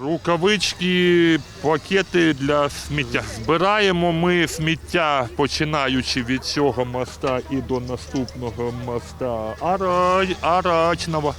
Рукавички, пакети для сміття. Збираємо ми сміття, починаючи від цього моста і до наступного моста Ара... Арачного.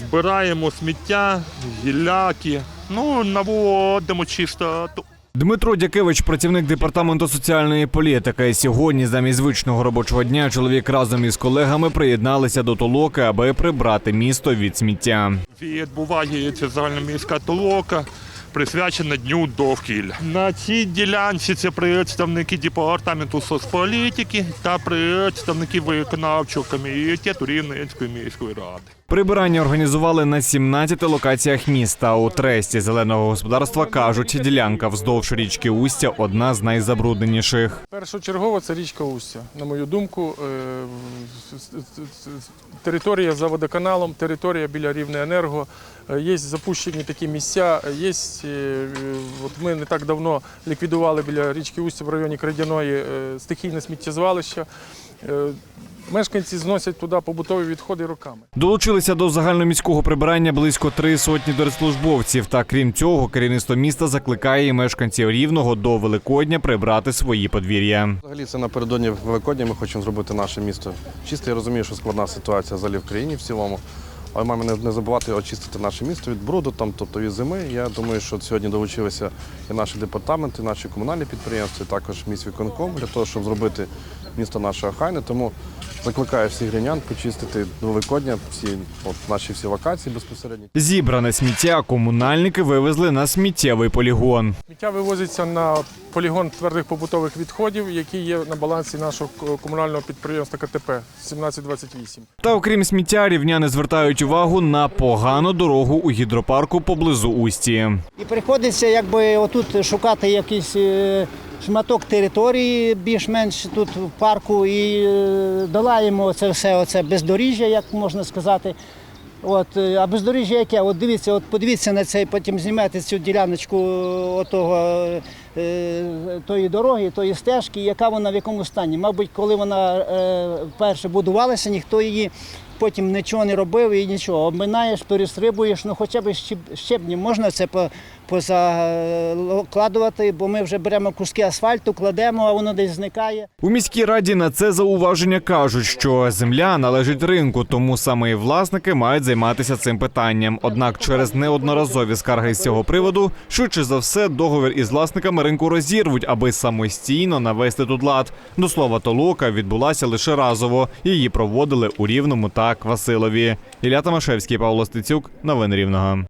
Збираємо сміття, гіляки, ну, наводимо чистоту. Дмитро Дякевич, працівник департаменту соціальної політики. Сьогодні, замість звичного робочого дня, чоловік разом із колегами приєдналися до толоки, аби прибрати місто від сміття. Відбувається загальноміська толока, присвячена Дню довкілля. На цій ділянці це представники департаменту соцполітики та представники виконавчого комітету Рівненської міської ради. Прибирання організували на 17 локаціях міста. У тресті зеленого господарства кажуть, ділянка вздовж річки Устя одна з найзабрудненіших. Першочергово це річка Устя. На мою думку, е, територія за водоканалом, територія біля Рівнеенерго. Е, Є запущені такі місця. Є, е, от ми не так давно ліквідували біля річки Устя в районі Крадяної стихійне сміттєзвалище. Мешканці зносять туди побутові відходи роками. Долучилися до загальноміського прибирання близько три сотні держслужбовців. Та крім цього, керівництво міста закликає і мешканців рівного до Великодня прибрати свої подвір'я. Взагалі це напередодні Великодня ми хочемо зробити наше місто чисте. Я розумію, що складна ситуація взагалі в країні в цілому. Але маємо не, забувати очистити наше місто від бруду, там, тобто від зими. Я думаю, що сьогодні долучилися і наші департаменти, і наші комунальні підприємства, і також міськвиконком для того, щоб зробити місто наше охайне. Тому закликаю всіх рівнян почистити до Великодня всі от, наші всі локації безпосередньо. Зібране сміття комунальники вивезли на сміттєвий полігон. Сміття вивозиться на полігон твердих побутових відходів, який є на балансі нашого комунального підприємства КТП 1728. Та окрім сміття, рівняни звертають увагу на погану дорогу у гідропарку поблизу Усті. І приходиться якби отут шукати якийсь е, шматок території більш-менш тут в парку і е, долаємо це все оце бездоріжжя, як можна сказати. От, е, а бездоріжжя яке? От дивіться, от подивіться на цей, потім знімете цю діляночку отого, е, тої дороги, тої стежки, яка вона в якому стані. Мабуть, коли вона вперше будувалася, ніхто її потім нічого не робив і нічого. Обминаєш, перестрибуєш, ну хоча б щеб- щебні можна це по- позакладувати, бо ми вже беремо куски асфальту, кладемо, а воно десь зникає. У міській раді на це зауваження кажуть, що земля належить ринку, тому саме і власники мають займатися цим питанням. Однак через неодноразові скарги з цього приводу, швидше за все, договір із власниками ринку розірвуть, аби самостійно навести тут лад. До слова, толока відбулася лише разово. Її проводили у Рівному та Квасилові. Ілля Тамашевський, Павло Стецюк. Новини Рівного.